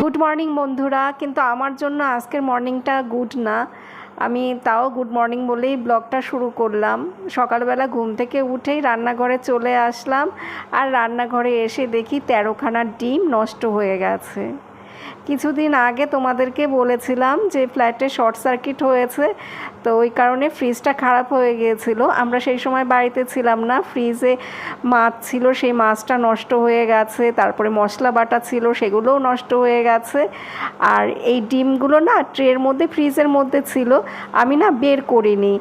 Good morning বন্ধুরা। কিন্তু আমার জন্য আজকের মর্নিংটা গুড না। আমি তাও গুড মর্নিং বলেই ব্লগটা শুরু করলাম। সকালবেলা ঘুম থেকে উঠেই রান্নাঘরে চলে আসলাম। আর রান্নাঘরে এসে দেখি তেরোখানার ডিম নষ্ট হয়ে গেছে। কিছুদিন আগে তোমাদেরকে বলেছিলাম যে ফ্ল্যাটে শর্ট সার্কিট হয়েছে, তো ওই কারণে ফ্রিজটা খারাপ হয়ে গিয়েছিল। আমরা সেই সময় বাড়িতে ছিলাম না ফ্রিজে মাছ ছিল, সেই মাছটা নষ্ট হয়ে গেছে, তারপরে মশলা বাটা ছিল, সেগুলোও নষ্ট হয়ে গেছে। আর এই ডিমগুলো না ট্রের মধ্যে ফ্রিজের মধ্যে ছিল, আমি না বের করিনি।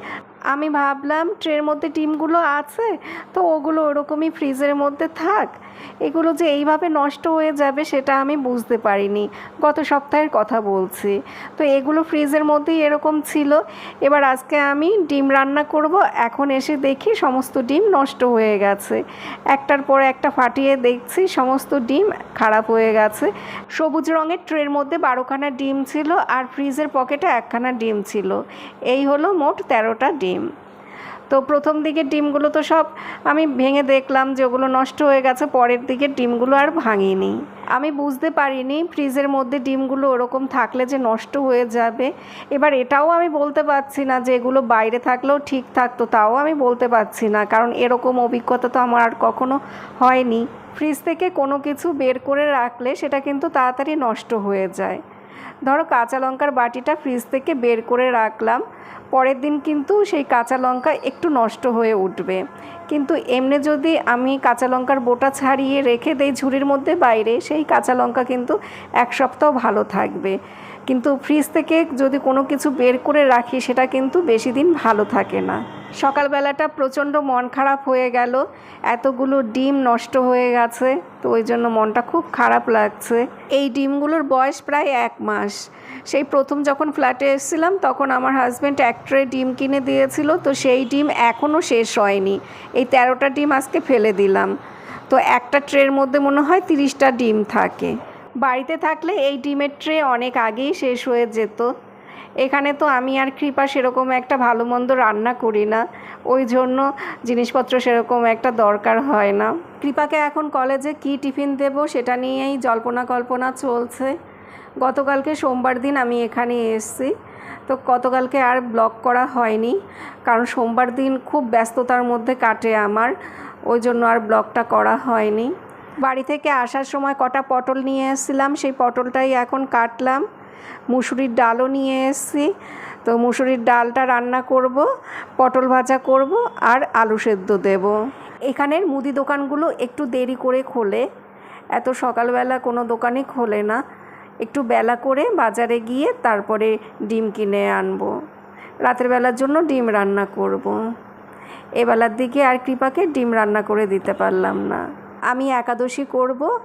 আমি ভাবলাম ট্রের মধ্যে ডিমগুলো আছে, তো ওগুলো ওরকমই ফ্রিজের মধ্যে থাক। এগুলো যে এইভাবে নষ্ট হয়ে যাবে সেটা আমি বুঝতে পারিনি। গত সপ্তাহের কথা বলছি। তো এগুলো ফ্রিজের মধ্যেই এরকম ছিল। এবার আজকে আমি ডিম রান্না করব। এখন এসে দেখি সমস্ত ডিম নষ্ট হয়ে গেছে। একটার পর একটা ফাটিয়ে দেখছি সমস্ত ডিম খারাপ হয়ে গেছে। সবুজ রঙের ট্রের মধ্যে বারোখানা ডিম ছিল আর ফ্রিজের পকেটে একখানা ডিম ছিল। এই হলো মোট তেরোটা ডিম। তো প্রথম দিকে ডিমগুলো তো সব আমি ভেঙে দেখলাম যে ওগুলো নষ্ট হয়ে গেছে, পরের দিকে ডিমগুলো আর ভাঙিনি। আমি বুঝতে পারিনি ফ্রিজের মধ্যে ডিমগুলো ওরকম থাকলে যে নষ্ট হয়ে যাবে। এবার এটাও আমি বলতে পারছি না যে এগুলো বাইরে থাকলেও ঠিক থাকতো, তাও আমি বলতে পারছি না, কারণ এরকম অভিজ্ঞতা তো আমার আর কখনো হয়নি। ফ্রিজ থেকে কোনো কিছু বের করে রাখলে সেটা কিন্তু তাড়াতাড়ি নষ্ট হয়ে যায়। ধরো কাঁচা লঙ্কার বাটিটা ফ্রিজ থেকে বের করে রাখলাম, পরের দিন কিন্তু সেই কাঁচা লঙ্কা একটু নষ্ট হয়ে উঠবে। কিন্তু এমনি যদি আমি কাঁচা লঙ্কার বোটা ছাড়িয়ে রেখে দেই ঝুড়ির মধ্যে বাইরে, সেই কাঁচা লঙ্কা কিন্তু এক সপ্তাহ ভালো থাকবে। কিন্তু ফ্রিজ থেকে যদি কোনো কিছু বের করে রাখি, সেটা কিন্তু বেশি দিন ভালো থাকে না। সকালবেলাটা প্রচণ্ড মন খারাপ হয়ে গেল। এতগুলো ডিম নষ্ট হয়ে গেছে, তো ওই জন্য মনটা খুব খারাপ লাগছে। এই ডিমগুলোর বয়স প্রায় এক মাস। সেই প্রথম যখন ফ্ল্যাটে এসেছিলাম, তখন আমার হাজব্যান্ড এক ট্রে ডিম কিনে দিয়েছিল, তো সেই ডিম এখনও শেষ হয়নি। এই তেরোটা ডিম আজকে ফেলে দিলাম। তো একটা ট্রের মধ্যে মনে হয় তিরিশটা ডিম থাকে। বাড়িতে থাকলে এই ডিমের ট্রে অনেক আগেই শেষ হয়ে যেত। এখানে তো আমি আর কৃপা সেরকম একটা ভালো মন্দ রান্না করি না। ওই জন্য জিনিসপত্র সেরকম একটা দরকার হয় না। কৃপাকে এখন কলেজে কি টিফিন দেব সেটা নিয়েই জল্পনা কল্পনা চলছে। গতকালকে সোমবার দিন আমি এখানে এসেছি। তো গতকালকে আর ব্লগ করা হয়নি, কারণ সোমবার দিন খুব ব্যস্ততার মধ্যে কাটে আমার। ওই জন্য আর ব্লগটা করা হয়নি। বাড়ি থেকে আসার সময় কটা পটল নিয়ে এসেছিলাম, সেই পটলটাই এখন কাটলাম। মুসুরির ডালও নিয়ে এসেছি। তো মুসুরির ডালটা রান্না করব, পটল ভাজা করব আর আলু সেদ্ধ দেব। এখানের মুদি দোকানগুলো একটু দেরি করে খোলে। এত সকালবেলা কোনো দোকানই খোলে না। একটু বেলা করে বাজারে গিয়ে তারপরে ডিম কিনে আনব। রাতের বেলার জন্য ডিম রান্না করব। এবেলার দিকে আর কৃপাকে ডিম রান্না করে দিতে পারলাম না। আমি একাদশী করব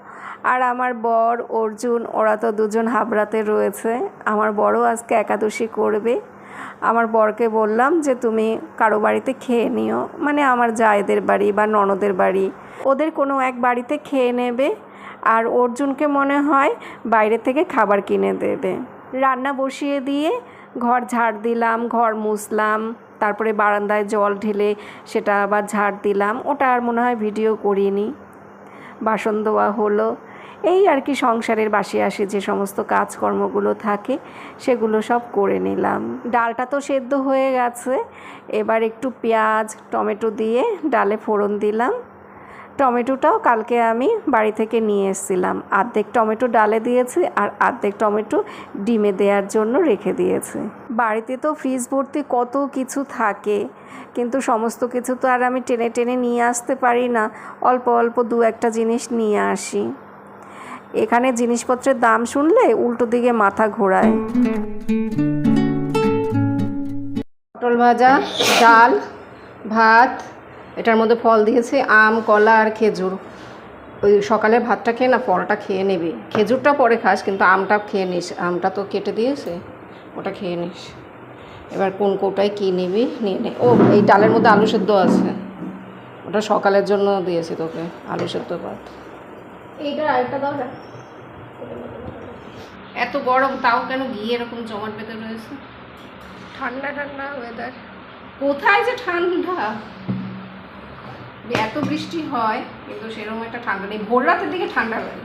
আর আমার বর, অর্জুন, ওরা তো দুজন হাবড়াতে রয়েছে। আমার বড়ও আজকে একাদশী করবে। আমার বরকে বললাম যে তুমি কারও বাড়িতে খেয়ে নিও। মানে আমার জায়েদের বাড়ি বা ননদের বাড়ি। ওদের কোনো এক বাড়িতে খেয়ে নেবে। আর অর্জুনকে মনে হয় বাইরে থেকে খাবার কিনে দেবে। রান্না বসিয়ে দিয়ে ঘর ঝাড় দিলাম, ঘর মুছলাম। তারপরে বারান্দায় জল ঢেলে সেটা আবার ঝাড় দিলাম। ওটা আর মনে হয় ভিডিও করিনি। বাসন ধোয়া হলো। এই আর কি সংসারের বাসে আসে যে সমস্ত কাজকর্মগুলো থাকে, সেগুলো সব করে নিলাম। ডালটা তো সেদ্ধ হয়ে গেছে। এবার একটু পেঁয়াজ, টমেটো দিয়ে ডালে ফোড়ন দিলাম। টমেটোটাও কালকে আমি বাড়ি থেকে নিয়ে এসেছিলাম। আর্ধেক টমেটো ডালে দিয়েছি আর আর্ধেক টমেটো ডিমে দেওয়ার জন্য রেখে দিয়েছি। বাড়িতে তো ফ্রিজ ভর্তি কত কিছু থাকে, কিন্তু সমস্ত কিছু তো আর আমি টেনে টেনে নিয়ে আসতে পারি না। অল্প অল্প দু একটা জিনিস নিয়ে আসি। এখানে জিনিসপত্রের দাম শুনলে উল্টো দিকে মাথা ঘোরায়। পটল ভাজা, ডাল, ভাত এটার মধ্যে ফল দিয়েছে আম কলা আর খেজুর। ওই সকালে ভাতটা খেয়ে না ফলটা খেয়ে নিবি। খেজুরটা পরে খাস কিন্তু আমটা খেয়ে নিস। আমটা তো কেটে দিয়েছে ওটা খেয়ে নিস। এবার কোন কোটায় কী নিবি নিয়ে নে। ও এই ডালের মধ্যে আলু সেদ্ধ আছে। ওটা সকালের জন্য দিয়েছি তোকে আলু সেদ্ধ ভাত। এইটা আরেকটা দাও না এত গরম তাও কেন গিয়ে এরকম জমাট বেঁধে রয়েছে? ঠান্ডা ঠান্ডা ওয়েদার কোথায় যে ঠান্ডা? এত বৃষ্টি হয় কিন্তু সেরকম একটা ঠান্ডা নেই। ভোর রাতের দিকে ঠান্ডা লাগে।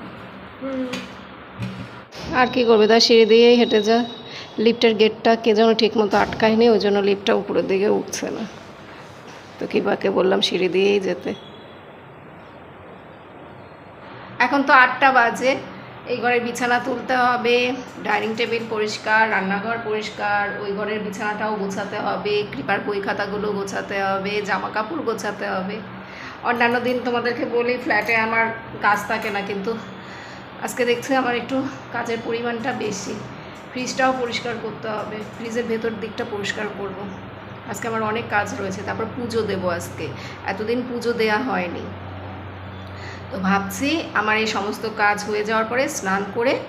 আর কি করবে? তা সিঁড়ি দিয়েই হেঁটে যা। লিফটের গেটটা কে যেন ঠিক মতো আটকায়নি ওই জন্য লিফটটা উপরের দিকে উঠছে না। তো কিবাকে বললাম সিঁড়ি দিয়েই যেতে। এখন তো আটটা বাজে। এই ঘরের বিছানা তুলতে হবে। ডাইনিং টেবিল পরিষ্কার রান্নাঘর পরিষ্কার ওই ঘরের বিছানাটাও গোছাতে হবে। কৃপার বই খাতাগুলো গোছাতে হবে জামা কাপড় গোছাতে হবে। অন্যান্য দিন তোমাদেরকে বলি ফ্ল্যাটে আমার কাজ থাকে না কিন্তু আজকে দেখছি আমার একটু কাজের পরিমাণটা বেশি। ফ্রিজটাও পরিষ্কার করতে হবে ফ্রিজের ভেতর দিকটা পরিষ্কার করব। আজকে আমার অনেক কাজ রয়েছে, তারপর পুজো দেবো আজকে। এতদিন পুজো দেয়া হয়নি। তো ভাবছি আমার এই সমস্ত কাজ হয়ে যাওয়ার পরে স্নান করে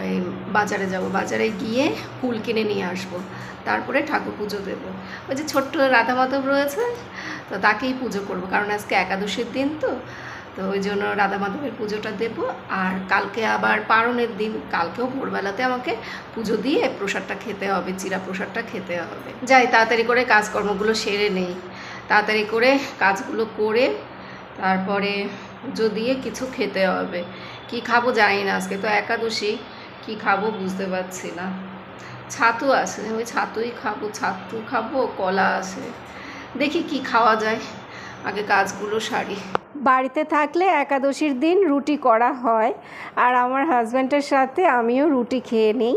ওই বাজারে যাব। বাজারে গিয়ে ফুল কিনে নিয়ে আসব। তারপরে ঠাকুর পুজো দেব। ওই যে ছোট্ট রাধা মাধব রয়েছে, তো তাকেই পুজো করব। কারণ আজকে একাদশীর দিন তো তো ওই জন্য রাধা মাধবের পুজোটা দেব। আর কালকে আবার পারণের দিন, কালকেও ভোরবেলাতে আমাকে পুজো দিয়ে প্রসাদটা খেতে হবে, চিরা প্রসাদটা খেতে হবে। যাই, তাড়াতাড়ি করে কাজকর্মগুলো সেরে নেই। তাড়াতাড়ি করে কাজগুলো করে তারপরে পুজো দিয়ে কিছু খেতে হবে। কি খাব জানি না, আজকে তো একাদশী। কি খাব বুঝতে পারছি না। ছাতু আছে ওই ছাতুই খাব, ছাতু খাব, কলা আছে। দেখি কি খাওয়া যায়, আগে কাজগুলো সারি। বাড়িতে থাকলে একাদশীর দিন রুটি করা হয়, আর আমার হাজব্যান্ডের সাথে আমিও রুটি খেয়ে নিই।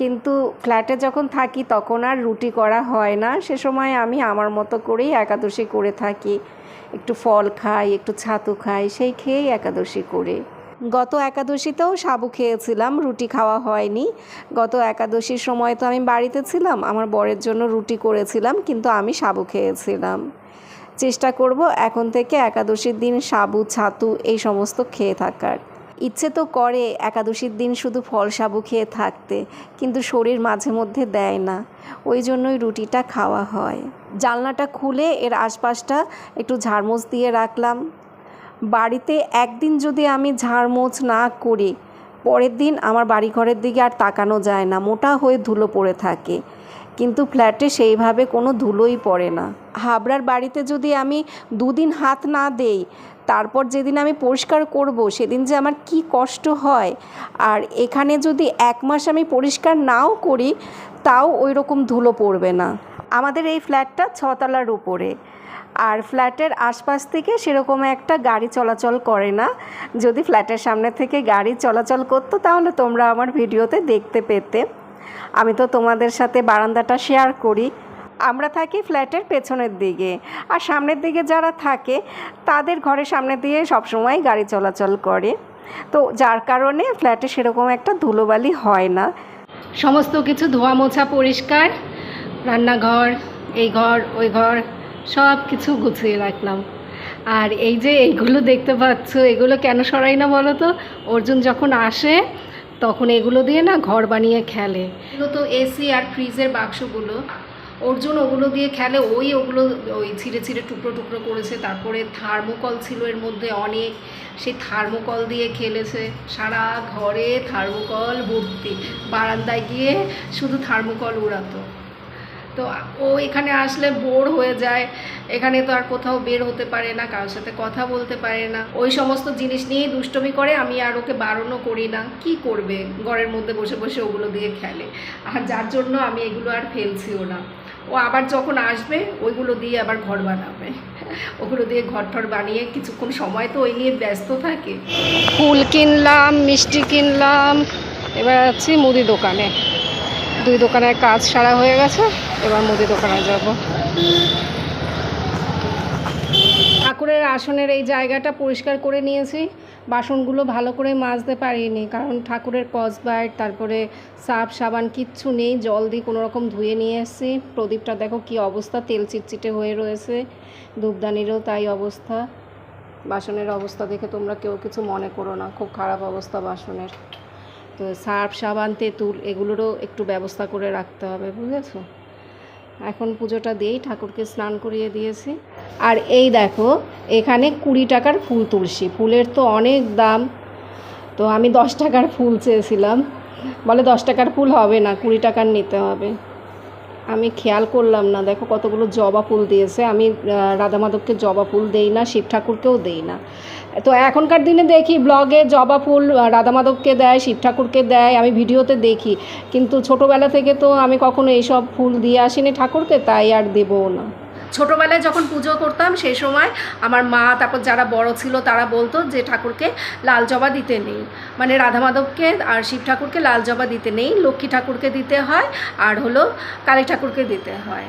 কিন্তু ফ্ল্যাটে যখন থাকি তখন আর রুটি করা হয় না, সে সময় আমি আমার মতো করেই একাদশী করে থাকি। একটু ফল খাই, একটু ছাতু খাই, সেই খেয়েই একাদশী করে। গত একাদশীতেও সাবু খেয়েছিলাম, রুটি খাওয়া হয়নি। গত একাদশীর সময় তো আমি বাড়িতে ছিলাম, আমার বরের জন্য রুটি করেছিলাম, কিন্তু আমি সাবু খেয়েছিলাম। চেষ্টা করব এখন থেকে একাদশীর দিন সাবু, ছাতু এই সমস্ত খেয়ে থাকার। ইচ্ছে তো করে একাদশীর দিন শুধু ফল সাবু খেয়ে থাকতে, কিন্তু শরীর মাঝে মধ্যে দেয় না, ওই জন্যই রুটিটা খাওয়া হয়। জানলাটা খুলে এর আশপাশটা একটু ঝাড়মোছ দিয়ে রাখলাম। বাড়িতে একদিন যদি আমি ঝাড়মোছ না করি, পরের দিন আমার বাড়িঘরের দিকে আর তাকানো যায় না, মোটা হয়ে ধুলো পড়ে থাকে। কিন্তু ফ্ল্যাটে সেইভাবে কোনো ধুলোই পড়ে না। হাবড়ার বাড়িতে যদি আমি দুদিন হাত না দেই, তারপর যেদিন আমি পরিষ্কার করব, সেদিন যে আমার কি কষ্ট হয়। আর এখানে যদি এক মাস আমি পরিষ্কার নাও করি, তাও ওই রকম ধুলো পড়বে না। আমাদের এই ফ্ল্যাটটা ছতলার উপরে। আর ফ্ল্যাটের আশপাশ থেকে সেরকম একটা গাড়ি চলাচল করে না। যদি ফ্ল্যাটের সামনে থেকে গাড়ি চলাচল করতো, তাহলে তোমরা আমার ভিডিওতে দেখতে পেতে। আমি তো তোমাদের সাথে বারান্দাটা শেয়ার করি। আমরা থাকি ফ্ল্যাটের পেছনের দিকে। আর সামনের দিকে যারা থাকে, তাদের ঘরের সামনে দিয়ে সবসময় গাড়ি চলাচল করে। তো যার কারণে ফ্ল্যাটে সেরকম একটা ধুলোবালি হয় না। সমস্ত কিছু ধোয়া মোছা পরিষ্কার। রান্নাঘর, এই ঘর, ওই ঘর সব কিছু গুছিয়ে রাখলাম। আর এই যে এইগুলো দেখতে পাচ্ছ, এগুলো কেন সরাই না বলো তো? অর্জুন যখন আসে, তখন এগুলো দিয়ে না ঘর বানিয়ে খেলে। এগুলো তো এসি আর ফ্রিজের বাক্সগুলো। অর্জুন ওগুলো দিয়ে খেলে, ওই ওগুলো ওই ছিঁড়ে ছিঁড়ে টুকরো টুকরো করেছে। তারপরে থার্মোকল ছিল এর মধ্যে অনেক। সেই থার্মোকল দিয়ে খেলেছে। সারা ঘরে থার্মোকল ভর্তি। বারান্দায় গিয়ে শুধু থার্মোকল উড়াতো। তো ও এখানে আসলে বোর হয়ে যায়। এখানে তো আর কোথাও বের হতে পারে না, কারোর সাথে কথা বলতে পারে না। ওই সমস্ত জিনিস নিয়েই দুষ্টমি করে, আমি আর ওকে বারণও করি না। কি করবে? ঘরের মধ্যে বসে বসে ওগুলো দিয়ে খেলে। আর যার জন্য আমি এগুলো আর ফেলছিও না। ও আবার যখন আসবে, ওইগুলো দিয়ে আবার ঘর বানাবে। ওগুলো দিয়ে ঘর টর বানিয়ে কিছুক্ষণ সময় তো ওই নিয়ে ব্যস্ত থাকে। ফুল কিনলাম, মিষ্টি কিনলাম, এবার আছি মুদি দোকানে। দুই দোকানের কাজ সারা হয়ে গেছে, এবার মুদি দোকানে যাব। ঠাকুরের আসনের এই জায়গাটা পরিষ্কার করে নিয়েছি, বাসনগুলো ভালো করে মাজতে পারিনি, কারণ ঠাকুরের কসবাইট তারপরে সাপ সাবান কিচ্ছু নেই, জল দিয়ে কোনো রকম ধুয়ে নিয়ে এসেছি। প্রদীপটা দেখো কি অবস্থা, তেল চিটচিটে হয়ে রয়েছে, ধূপদানিরও তাই অবস্থা। বাসনের অবস্থা দেখে তোমরা কেউ কিছু মনে করো না, খুব খারাপ অবস্থা বাসনের। তো সার্ফ, সাবান, তেঁতুল এগুলোরও একটু ব্যবস্থা করে রাখতে হবে, বুঝেছ? এখন পুজোটা দিয়েই ঠাকুরকে স্নান করিয়ে দিয়েছি। আর এই দেখো, এখানে কুড়ি টাকার ফুল তুলসী, ফুলের তো অনেক দাম। তো আমি দশ টাকার ফুল চেয়েছিলাম। বলে দশ টাকার ফুল হবে না, কুড়ি টাকার নিতে হবে। আমি খেয়াল করলাম না। দেখো কতগুলো জবা ফুল দিয়েছে। আমি রাধা মাধবকে জবা ফুল দেই না, শিব ঠাকুরকেও দেই না। তো এখনকার দিনে দেখি ব্লগে জবা ফুল রাধা মাধবকে দেয়, শিব ঠাকুরকে দেয়, আমি ভিডিওতে দেখি। কিন্তু ছোটোবেলা থেকে তো আমি কখনো এইসব ফুল দিয়ে আসিনি ঠাকুরকে, তাই আর দেবও না। ছোটোবেলায় যখন পুজো করতাম, সেই সময় আমার মা, তারপর যারা বড় ছিল, তারা বলতো যে ঠাকুরকে লাল জবা দিতে নেই। মানে রাধা মাধবকে আর শিব ঠাকুরকে লাল জবা দিতে নেই, লক্ষ্মী ঠাকুরকে দিতে হয় আর হলো কালী ঠাকুরকে দিতে হয়।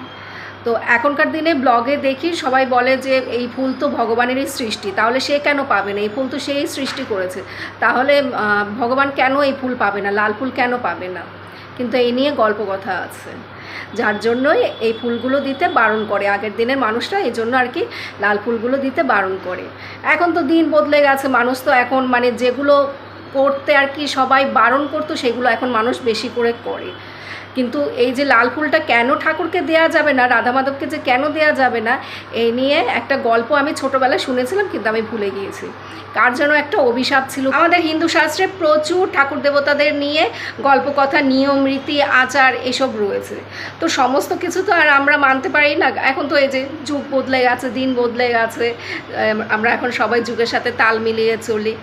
তো এখনকার দিনে ব্লগে দেখি সবাই বলে যে এই ফুল তো ভগবানেরই সৃষ্টি, তাহলে সে কেন পাবে না? এই ফুল তো সেই সৃষ্টি করেছে। তাহলে ভগবান কেন এই ফুল পাবে না? লাল ফুল কেন পাবে না? কিন্তু এই নিয়ে গল্প কথা আছে। যার জন্যই এই ফুলগুলো দিতে বারণ করে। আগের দিনের মানুষরা এই জন্য আর কি লাল ফুলগুলো দিতে বারণ করে। এখন তো দিন বদলে গেছে, মানুষ তো এখন মানে যেগুলো করতে আর কি সবাই বারণ করতো, সেগুলো এখন মানুষ বেশি করে করে। কিন্তু এই যে লাল ফুলটা কেন ঠাকুরকে দেয়া যাবে না, রাধা মাধবকে যে কেন দেয়া যাবে না এই নিয়ে একটা গল্প আমি ছোটোবেলায় শুনেছিলাম, কিন্তু আমি ভুলে গিয়েছি। কার যেন একটা অভিশাপ ছিল। আমাদের হিন্দু শাস্ত্রে প্রচুর ঠাকুর দেবতাদের নিয়ে গল্প কথা নিয়ম, রীতি, আচার এসব রয়েছে। তো সমস্ত কিছু তো আর আমরা মানতে পারি না। এখন তো এই যে যুগ বদলে গেছে, দিন বদলে গেছে আমরা এখন সবাই যুগের সাথে তাল মিলিয়ে চলি।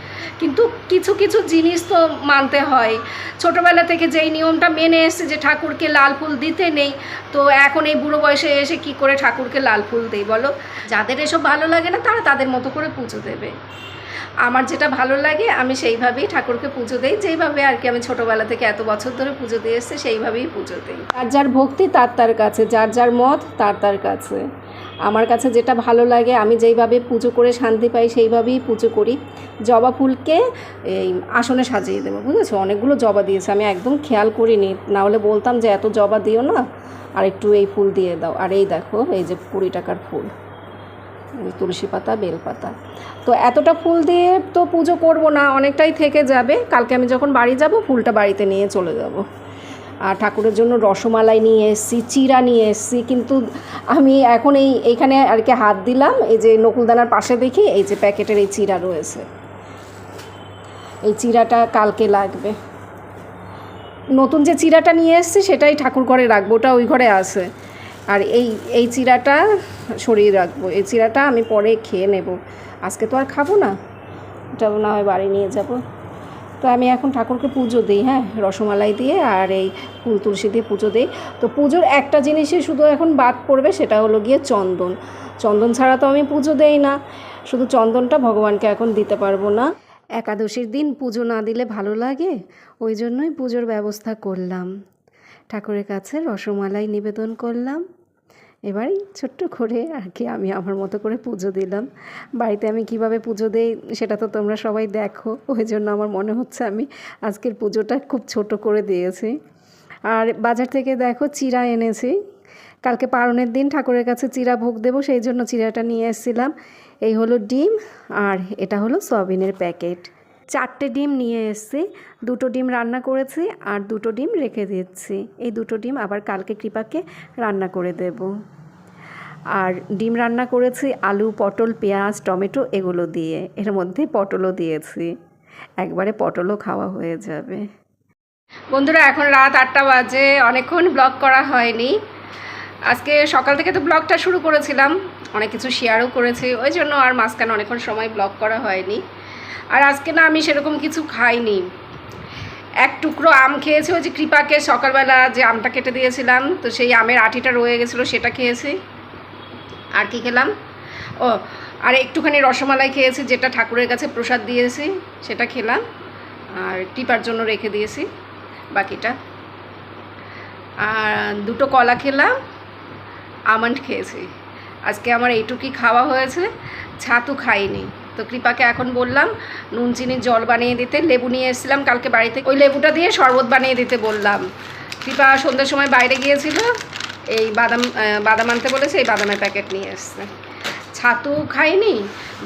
কিন্তু কিছু কিছু জিনিস তো মানতে হয়। ছোটোবেলা থেকে যেই নিয়মটা মেনে এসছে যে ঠাকুরকে লাল ফুল দিতে নেই। তো এখন এই বুড়ো বয়সে এসে কি করে ঠাকুরকে লাল ফুল দেই বলো? যাদের এসব ভালো লাগে না, তারা তাদের মতো করে পুজো দেবে। আমার যেটা ভালো লাগে, আমি সেইভাবেই ঠাকুরকে পুজো দেই। যেইভাবে আর কি আমি ছোটোবেলা থেকে এত বছর ধরে পুজো দিয়ে এসছে, সেইভাবেই পুজো দিই। যার যার ভক্তি, তার তার কাছে। যার যার মত, তার তার কাছে। আমার কাছে যেটা ভালো লাগে, আমি যেইভাবে পুজো করে শান্তি পাই, সেইভাবেই পুজো করি। জবা ফুলকে এই আসনে সাজিয়ে দেবো, বুঝেছ? অনেকগুলো জবা দিয়েছে। আমি একদম খেয়াল করিনি। না হলে বলতাম যে এত জবা দিও না, আর একটু এই ফুল দিয়ে দাও। আর এই দেখো, এই যে কুড়ি টাকার ফুল। তুলসী পাতা, বেল পাতা। তো এতটা ফুল দিয়ে তো পুজো করব না, অনেকটাই থেকে যাবে। কালকে আমি যখন বাড়ি যাব, ফুলটা বাড়িতে নিয়ে চলে যাব। আর ঠাকুরের জন্য রসমালাই নিয়ে এসেছি চিরা নিয়ে এসেছি। কিন্তু আমি এখন এই, এইখানে আর কি হাত দিলাম, এই যে নকুলদানার পাশে দেখি, এই যে প্যাকেটের এই চিরা রয়েছে। এই চিরাটা কালকে লাগবে। নতুন যে চিরাটা নিয়ে এসেছি, সেটাই ঠাকুর ঘরে রাখব, ওটা ওই ঘরে আছে। আর এই এই চিরাটা সরিয়ে রাখব। এই চিরাটা আমি পরে খেয়ে নেব। আজকে তো আর খাব না। এটা না হয় বাড়ি নিয়ে যাব। তো আমি এখন ঠাকুরকে পুজো দিই হ্যাঁ রসমালাই দিয়ে আর এই ফুল তুলসী দিয়ে পুজো দিই। তো পুজোর একটা জিনিসই শুধু এখন বাদ পড়বে, সেটা হলো গিয়ে চন্দন। চন্দন ছাড়া তো আমি পুজো দেই না। শুধু চন্দনটা ভগবানকে এখন দিতে পারব না। একাদশীর দিন পুজো না দিলে ভালো লাগে। ওই জন্যই পুজোর ব্যবস্থা করলাম। ঠাকুরের কাছে রসমালাই নিবেদন করলাম। এবারই ছোট্ট করে আর কি আমি আমার মতো করে পুজো দিলাম। বাড়িতে আমি কীভাবে পুজো দেই সেটা তো তোমরা সবাই দেখো। ওই জন্য আমার মনে হচ্ছে আমি আজকের পুজোটা খুব ছোট করে দিয়েছি। আর বাজার থেকে দেখো চিরা এনেছি। কালকে পারণের দিন ঠাকুরের কাছে চিরা ভোগ দেবো, সেই জন্য চিরাটা নিয়ে এসেছিলাম। এই হলো ডিম আর এটা হলো সয়াবিনের প্যাকেট। চারটে ডিম নিয়ে এসেছি, দুটো ডিম রান্না করেছি আর দুটো ডিম রেখে দিচ্ছি এই দুটো ডিম আবার কালকে কৃপাকে রান্না করে দেব। আর ডিম রান্না করেছি, আলু, পটল, পেঁয়াজ, টমেটো এগুলো দিয়ে। এর মধ্যে পটলও দিয়েছি। একবারে পটলও খাওয়া হয়ে যাবে। বন্ধুরা, এখন রাত আটটা বাজে, অনেকক্ষণ ব্লগ করা হয়নি। আজকে সকাল থেকে তো ব্লগটা শুরু করেছিলাম, অনেক কিছু শেয়ারও করেছি। ওই জন্য আর মাঝখানে অনেকক্ষণ সময় ব্লগ করা হয়নি। আর আজকে না আমি সেরকম কিছু খাইনি। এক টুকরো আম খেয়েছি, ওই যে কৃপাকে সকালবেলা যে আমটা কেটে দিয়েছিলাম, তো সেই আমের আটিটা রয়ে গেছিল, সেটা খেয়েছি। আর কি খেলাম? ও, আর একটুখানি রসমালাই খেয়েছি, যেটা ঠাকুরের কাছে প্রসাদ দিয়েছি, সেটা খেলাম। আর টিপার জন্য রেখে দিয়েছি, বাকিটা। আর দুটো কলা খেলাম, আমন্ড খেয়েছি। আজকে আমার এইটুকুই খাওয়া হয়েছে, ছাতু খাইনি। তো কৃপাকে এখন বললাম নুন চিনির জল বানিয়ে দিতে, লেবু নিয়ে এসেছিলাম, কালকে বাড়িতে ওই লেবুটা দিয়ে শরবত বানিয়ে দিতে বললাম। কৃপা সন্ধ্যের সময় বাইরে গিয়েছিল, এই বাদাম বাদাম আনতে বলেছে, এই বাদামের প্যাকেট নিয়ে এসছে। ছাতু খাইনি,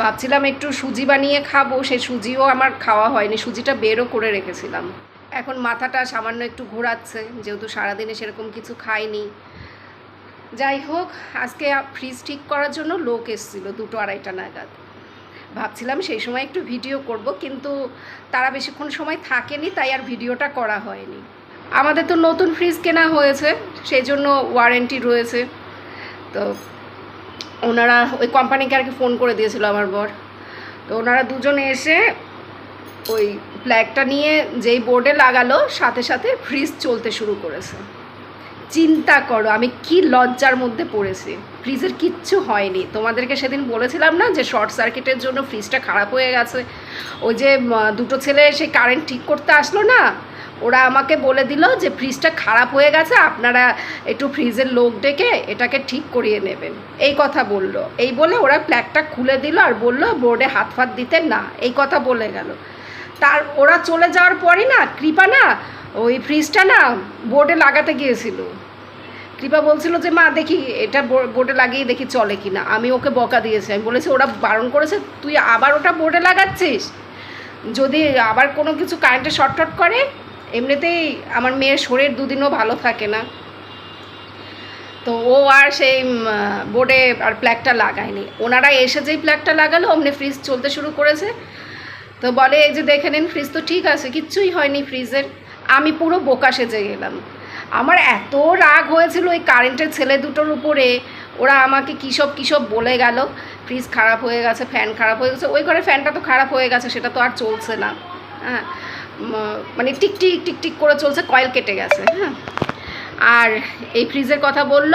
ভাবছিলাম একটু সুজি বানিয়ে খাব, সেই সুজিও আমার খাওয়া হয়নি, সুজিটা বেরও করে রেখেছিলাম। এখন মাথাটা সামান্য একটু ঘোরাচ্ছে, যেহেতু সারাদিনে সেরকম কিছু খাইনি। যাই হোক, আজকে ফ্রিজ ঠিক করার জন্য লোক এসেছিল, দুটো আড়াইটা নাগাদ। ভাবছিলাম সেই সময় একটু ভিডিও করব, কিন্তু তারা বেশিক্ষণ সময় থাকেনি, তাই আর ভিডিওটা করা হয়নি। আমাদের তো নতুন ফ্রিজ কেনা হয়েছে, সেই জন্য ওয়ারেন্টি রয়েছে। তো ওনারা ওই কোম্পানিকে আর কি ফোন করে দিয়েছিল আমার বর। তো ওনারা দুজনে এসে ওই প্ল্যাগটা নিয়ে যেই বোর্ডে লাগালো, সাথে সাথে ফ্রিজ চলতে শুরু করেছে। চিন্তা করো, আমি কি লজ্জার মধ্যে পড়েছি। ফ্রিজের কিচ্ছু হয়নি। তোমাদেরকে সেদিন বলেছিলাম না যে শর্ট সার্কিটের জন্য ফ্রিজটা খারাপ হয়ে গেছে? ওই যে দুটো ছেলে সেই কারেন্ট ঠিক করতে আসলো না? ওরা আমাকে বলে দিল যে ফ্রিজটা খারাপ হয়ে গেছে, আপনারা একটু ফ্রিজের লোক ডেকে এটাকে ঠিক করিয়ে নেবেন। এই কথা বলল। এই বলে ওরা প্ল্যাগটা খুলে দিল আর বলল, বোর্ডে হাত ফাত দিতে না। এই কথা বলে গেল। তার, ওরা চলে যাওয়ার পরে না, কৃপা না, ওই ফ্রিজটা না বোর্ডে লাগাতে গিয়েছিল। কৃপা বলছিল যে, মা, দেখি এটা বোর্ডে লাগিয়ে দেখি চলে কি না আমি ওকে বকা দিয়েছি। আমি বলেছি, ওরা বারণ করেছে, তুই আবার ওটা বোর্ডে লাগাচ্ছিস? যদি আবার কোনো কিছু কারেন্টে শর্টট করে, এমনিতেই আমার মেয়ের শরীর দুদিনও ভালো থাকে না। তো ও আর সেই বোর্ডে আর প্ল্যাগটা লাগায়নি। ওনারা এসে যেই প্ল্যাগটা লাগালো, অমনি ফ্রিজ চলতে শুরু করেছে। তো বলে, এই যে দেখে নিন ফ্রিজ তো ঠিক আছে, কিচ্ছুই হয়নি ফ্রিজের আমি পুরো বোকা সেজে গেলাম। আমার এত রাগ হয়েছিল ওই কারেন্টের ছেলে দুটোর উপরে। ওরা আমাকে কী সব কী সব বলে গেল। ফ্রিজ খারাপ হয়ে গেছে ফ্যান খারাপ হয়ে গেছে। ওই ঘরে ফ্যানটা তো খারাপ হয়ে গেছে, সেটা তো আর চলছে না। হ্যাঁ মানে টিকটিক টিক টিক টিক করে চলছে, কয়েল কেটে গেছে হ্যাঁ। আর এই ফ্রিজের কথা বলল,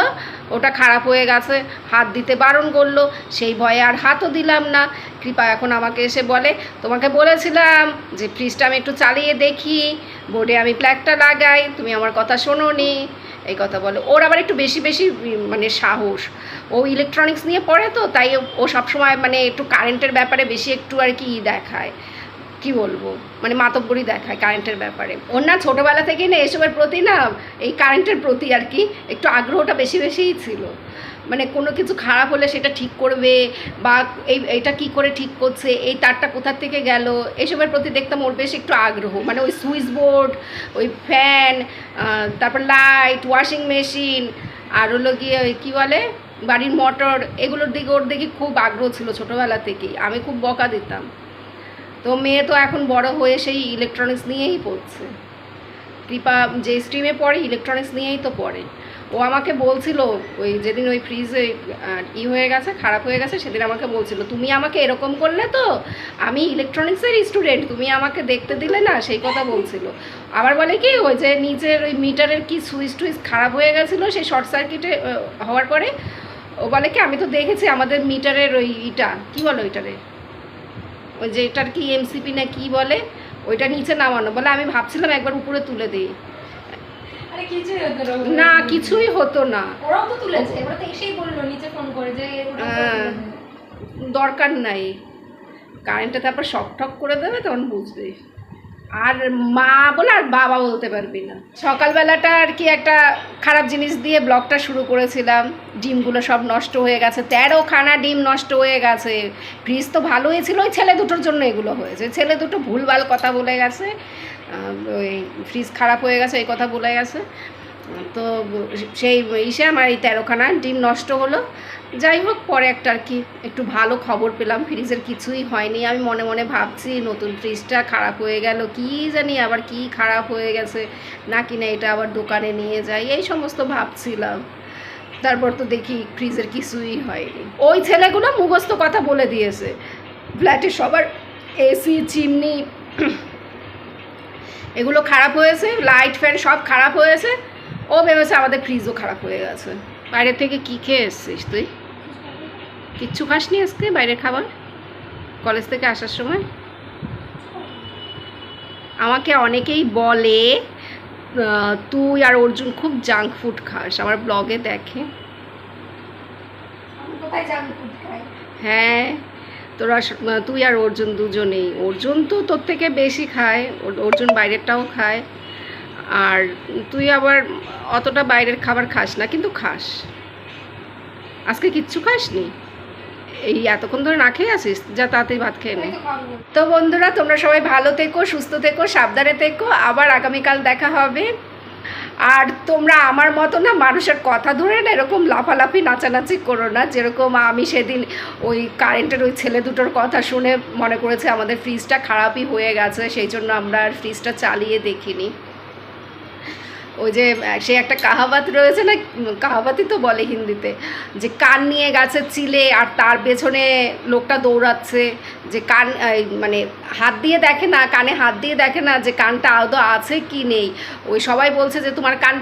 ওটা খারাপ হয়ে গেছে, হাত দিতে বারণ করল, সেই ভয়ে আর হাতও দিলাম না। কৃপা এখন আমাকে এসে বলে, তোমাকে বলেছিলাম যে ফ্রিজটা আমি একটু চালিয়ে দেখি, বোর্ডে আমি প্ল্যাগটা লাগাই, তুমি আমার কথা শোনো নি এই কথা বলে। ওর আবার একটু বেশি বেশি মানে সাহস। ও ইলেকট্রনিক্স নিয়ে পড়ে তো, তাই ও- সবসময় মানে একটু কারেন্টের ব্যাপারে বেশি একটু আর কি দেখায়। কি বলব? মানে মাতব্বরি দেখায় কারেন্টের ব্যাপারে। ওর না ছোটোবেলা থেকেই না এসবের প্রতি না এই কারেন্টের প্রতি আর কি একটু আগ্রহটা বেশি বেশিই ছিল। মানে কোনো কিছু খারাপ হলে সেটা ঠিক করবে বা এই, এইটা কি করে ঠিক করছে, এই তারটা কোথার থেকে গেল, এসবের প্রতি দেখতাম ওর বেশ একটু আগ্রহ। মানে ওই সুইচ বোর্ড, ওই ফ্যান তারপর লাইট ওয়াশিং মেশিন আর হলো গিয়ে ওই কী বলে, বাড়ির মোটর এগুলোর দিকে ওর দেখি খুব আগ্রহ ছিল ছোটোবেলা থেকেই। আমি খুব বকা দিতাম। তো মেয়ে তো এখন বড় হয়ে সেই ইলেকট্রনিক্স নিয়েই পড়ছে। কৃপা যে স্ট্রিমে পড়ে ইলেকট্রনিক্স নিয়েই তো পড়ে। ও আমাকে বলছিল, ওই যেদিন ওই ফ্রিজে ই হয়ে গেছে, খারাপ হয়ে গেছে, সেদিন আমাকে বলছিল, তুমি আমাকে এরকম করলে তো? আমি ইলেকট্রনিক্সের স্টুডেন্ট তুমি আমাকে দেখতে দিলে না? সেই কথা বলছিল। আবার বলে কি, ওই যে নিজের ওই মিটারের কি সুইচ টুইচ খারাপ হয়ে গেছিল, সেই শর্ট সার্কিটে হওয়ার পরে, ও বলে কি, আমি তো দেখেছি আমাদের মিটারের ওই ইটা। কি বলো ওইটারে? ওই যে এটার কি এমসিপি না কি বলে ওইটা নিচে নামানো। বলে আমি ভাবছিলাম একবার উপরে তুলে দিই। না কিছুই হতো না। ওরাও তো তুলেছে। ওরা তো এসেই বলল নিচে ফোন করে যে হ্যাঁ। দরকার নাই। কারেন্টটা তারপর শক ঠক করে দেবে তখন বুঝবে। আর মা বলে আর বাবা বলতে পারবি না। সকালবেলাটা আর কি একটা খারাপ জিনিস দিয়ে ব্লগটা শুরু করেছিলাম। ডিমগুলো সব নষ্ট হয়ে গেছে। তেরো খানা ডিম নষ্ট হয়ে গেছে। ফ্রিজ তো ভালোই ছিল। ওই ছেলে দুটোর জন্য এগুলো হয়েছে। ছেলে দুটো ভুলভাল কথা বলে গেছে। ওই ফ্রিজ খারাপ হয়ে গেছে, এই কথা বলে গেছে। তো সেই ইসে আমার এই তেরোখানা ডিম নষ্ট হলো। যাই হোক, পরে একটা আর কি একটু ভালো খবর পেলাম। ফ্রিজের কিছুই হয়নি। আমি মনে মনে ভাবছি, নতুন ফ্রিজটা খারাপ হয়ে গেল। কি জানি আবার কি খারাপ হয়ে গেছে। নাকি না এটা আবার দোকানে নিয়ে যাই। এই সমস্ত ভাবছিলাম। তারপর তো দেখি ফ্রিজের কিছুই হয়নি। ওই ছেলেগুলো মুখস্থ কথা বলে দিয়েছে। ফ্ল্যাটে সবার এসি চিমনি, এগুলো খারাপ হয়েছে। লাইট ফ্যান সব খারাপ হয়েছে। ও ভেবেছে আমাদের ফ্রিজও খারাপ হয়ে গেছে। বাইরে থেকে কী খেয়ে এসছিস তুই? কিচ্ছু খাসনি আজকে বাইরের খাবার? কলেজ থেকে আসার সময়? আমাকে অনেকেই বলে তুই আর অর্জুন খুব জাঙ্ক ফুড খাস আমার ব্লগে দেখে। জাঙ্ক ফুড হ্যাঁ তোরা তুই আর অর্জুন দুজনেই। অর্জুন তো তোর থেকে বেশি খায় অর- অর্জুন বাইরেরটাও খায়। আর তুই আবার অতটা বাইরের খাবার খাস না কিন্তু খাস। আজকে কিচ্ছু খাসনি? এই এতক্ষণ ধরে না খেয়ে আছিস যা তাড়াতাড়ি ভাত খেয়ে নে। তো বন্ধুরা, তোমরা সবাই ভালো থেকো, সুস্থ থেকো, সাবধানে থেকো। আবার আগামীকাল দেখা হবে। আর তোমরা আমার মতো না মানুষের কথা ধরে না এরকম লাফালাফি, নাচানাচি করো না। যেরকম আমি সেদিন ওই কারেন্টের ওই ছেলে দুটোর কথা শুনে মনে করেছে আমাদের ফ্রিজটা খারাপই হয়ে গেছে, সেই জন্য আমরা আর ফ্রিজটা চালিয়ে দেখিনি। ওই যে, সে একটা কাহাবাত রয়েছে না, কাহাবাতই তো বলে হিন্দিতে, যে কান নিয়ে গেছে চিলে আর তার পেছনে লোকটা দৌড়াচ্ছে, যে কান মানে হাত দিয়ে দেখে না, কানে হাত দিয়ে দেখে না যে কানটা আদৌ আছে কি নেই। ওই সবাই বলছে যে, তোমার কান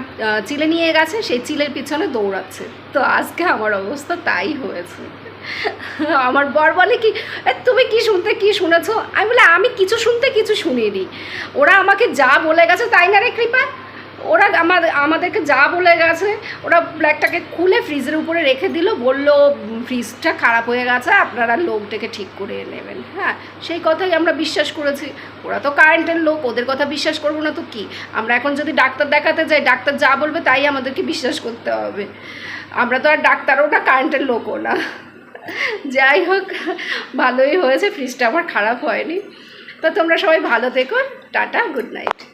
চিলে নিয়ে গেছে, সেই চিলের পিছনে দৌড়াচ্ছে। তো আজকে আমার অবস্থা তাই হয়েছে। আমার বর বলে কি তুমি কি শুনতে কি শুনেছো? আমি বলে, আমি কিছু শুনতে কিছু শুনিনি। ওরা আমাকে যা বলে গেছে তাই না রে কৃপা? ওরা আমাদের আমাদেরকে যা বলে গেছে ওরা ব্ল্যাকটাকে খুলে ফ্রিজের উপরে রেখে দিল বলল "উম, ফ্রিজটা খারাপ হয়ে গেছে আপনারা লোক ডেকে ঠিক করে নেবেন। হ্যাঁ সেই কথাই আমরা বিশ্বাস করেছি। ওরা তো কারেন্টের লোক ওদের কথা বিশ্বাস করব না তো কি? আমরা এখন যদি ডাক্তার দেখাতে যাই ডাক্তার যা বলবে তাই আমাদেরকে বিশ্বাস করতে হবে। আমরা তো আর ডাক্তারও না কারেন্টের লোকও না। যাই হোক ভালোই হয়েছে ফ্রিজটা আমার খারাপ হয়নি। তো তোমরা সবাই ভালো থেকো টাটা গুড নাইট।